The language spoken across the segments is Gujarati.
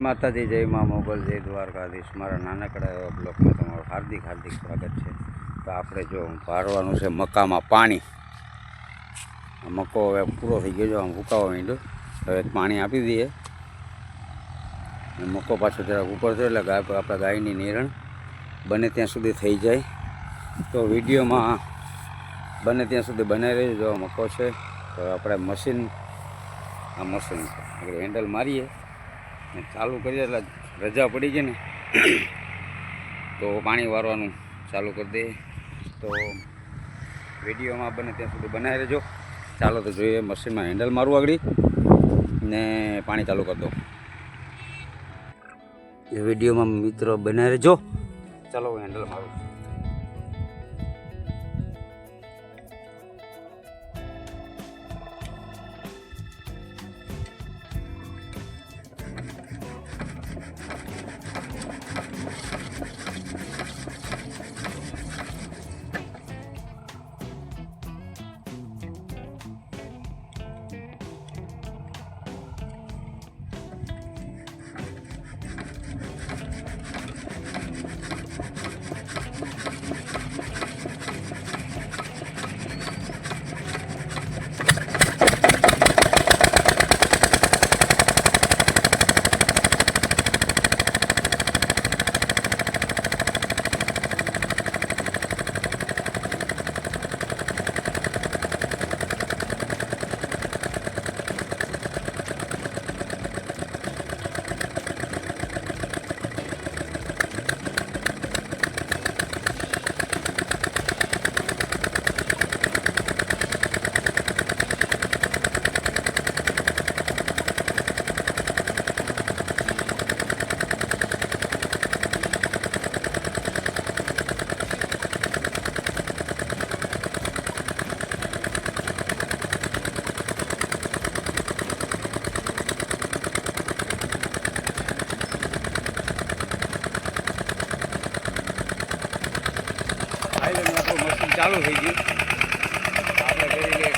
માતાજી જય મા મોગલ, જય દ્વારકાધીશ. મારા નાનકડા એવા બ્લોકમાં તમારું હાર્દિક હાર્દિક સ્વાગત છે. તો આપણે જો ભારવાનું છે મકામાં પાણી. મકો હવે પૂરો થઈ ગયો છે, આમ ફૂકાવા માંડ્યો. હવે પાણી આપી દઈએ. મકો પાછો જરાક ઉપર થયો એટલે ગાય, આપણા ગાયની નિરણ બને ત્યાં સુધી થઈ જાય. તો વિડીયોમાં બને ત્યાં સુધી બનાવી રહ્યું જો મકો છે. તો આપણે મશીન, આ મશીન આપણે હેન્ડલ મારીએ. ચાલુ કરીએ એટલે રજા પડી ગઈ ને. તો પાણી વારવાનું ચાલુ કરી દઈએ. તો વિડીયોમાં બને ત્યાં સુધી બનાવી રહેજો. ચાલો તો જોઈએ મશીનમાં હેન્ડલ મારું આગળ. ને પાણી ચાલુ કરી દો. એ વિડીયોમાં મિત્રો બનાવી રહેજો. ચાલો હું હેન્ડલ મારું. ચાલુ થઈ ગયું. આપણે કરી લઈએ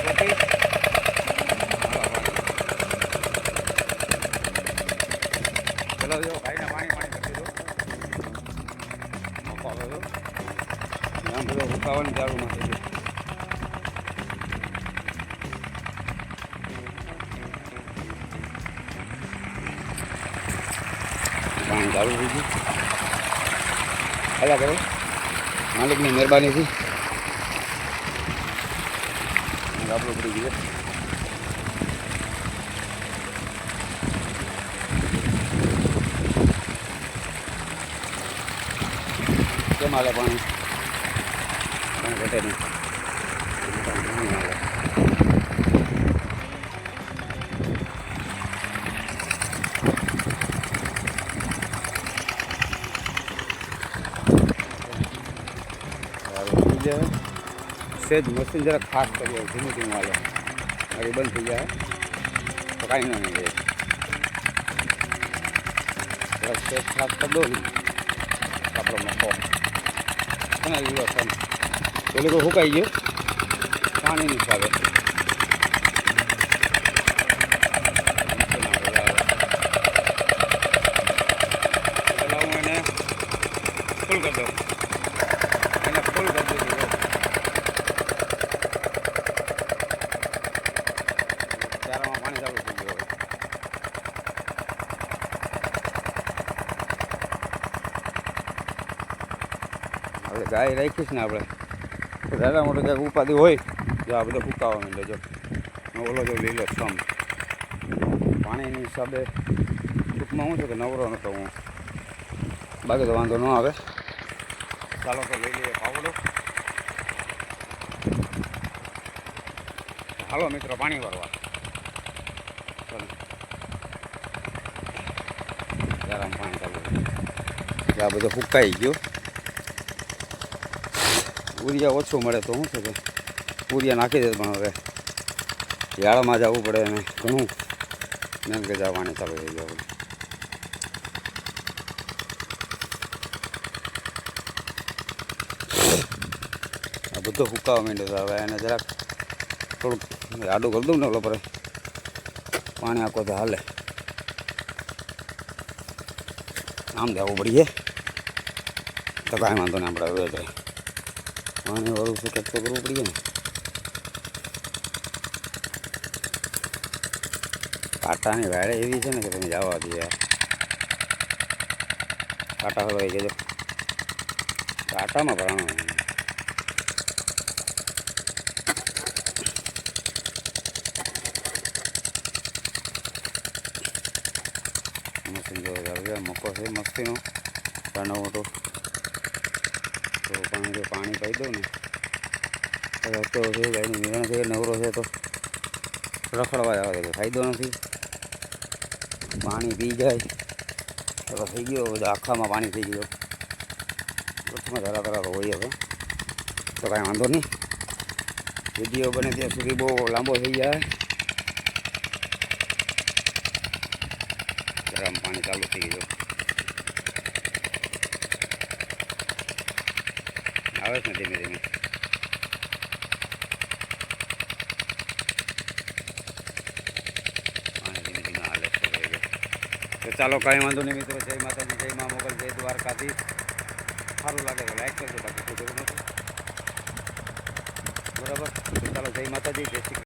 પાણી ચાલુ થઈ ગયું પાણી ચાલુ થઈ ગયું. કરો માલિકની મહેરબાનીથી આપણું પડી ગયું કેમ હાલે પાણી પાણી ઘટે નહીં પાણી હાલે સારું થઈ જાય સેજ મશીન જરાક ખાસ કરીએ ધીમું ધીમું હાલે ગાડી બંધ થઈ જાય તો કાંઈ ન નહીં જાય જરાક સેજ ખાસ કરી દો ને આપણો મકો અને લીલો સન પેલું તો સુકાઈ ગયું પાણીની હિસાબે પેલા હું એને ફૂલ કરી દઉં એને ફૂલ કરી દીધું ચારામાં પાણી ચાલુ થઈ ગયું હવે ગાય રાખીશ ને આપણે. દાદા મોટો ક્યાંક ઉપાધિ હોય જો આ બધો ફૂકાવા માંડે. જો ઓલો જો લીલો સમ પાણીની હિસાબે ટૂંકમાં શું છે કે નવરો નતો હું. બાકી તો વાંધો ન આવે. ચાલો તો લઈ લઈએ પાવડો. હાલો મિત્રો, પાણી ભરવા. ચાલો. પાણી ચાલુ. આ બધો ફૂકાઈ ગયો. ઉરિયા ઓછો મળે તો શું છે કે ઉરિયા નાખી દે પણ હવે. યાળામાં જવું પડે અને ઘણું. મેં કે જા પાણી ચાલુ થઈ ગયા આ બધો ફૂકાવા માંડ્યો હતો હવે એને જરાક થોડુંક આડું કરી દઉં ને ઓલો પર. પાણી આખો તો હાલે. આમ જવું પડીએ તો કાંઈ વાંધો નહીં, આપણે હવે જાય પાણી વાળું છે કંઈક તો કરવું પડીએ ને કાંટાની વાડે એવી છે ને કે તમે જવા દે યાર કાંટા હોય કહેજો કાંટામાં ભરાણો ચાલુ મકો છે મસ્તીનો નાનો મોટો તો પણ જો પાણી પાઈ દઉં ને. તો રસ્તો છે ગાયનું નિરણ છે, નવરો છે તો રખડવા જવા દે ફાયદો નથી. પાણી પી જાય તો થઈ ગયો બધો આખામાં પાણી થઈ ગયું. વચમાં ધરા ધરા તો હોય હવે. તો કાંઈ વાંધો નહીં. વીડિયો બને ત્યાં સુધી બહુ લાંબો થઈ જાય. ગરમ પાણી ચાલુ થઈ ગયું. આવે છે ધીમે ધીમે. ચાલો, કાંઈ વાંધો નહીં મિત્રો. જય માતાજી, જય મા મોગલ, જય દ્વારકાથી સારું લાગે તો લાઈક કરજો, બાકી બરાબર? ચાલો, જય માતાજી, જય શ્રી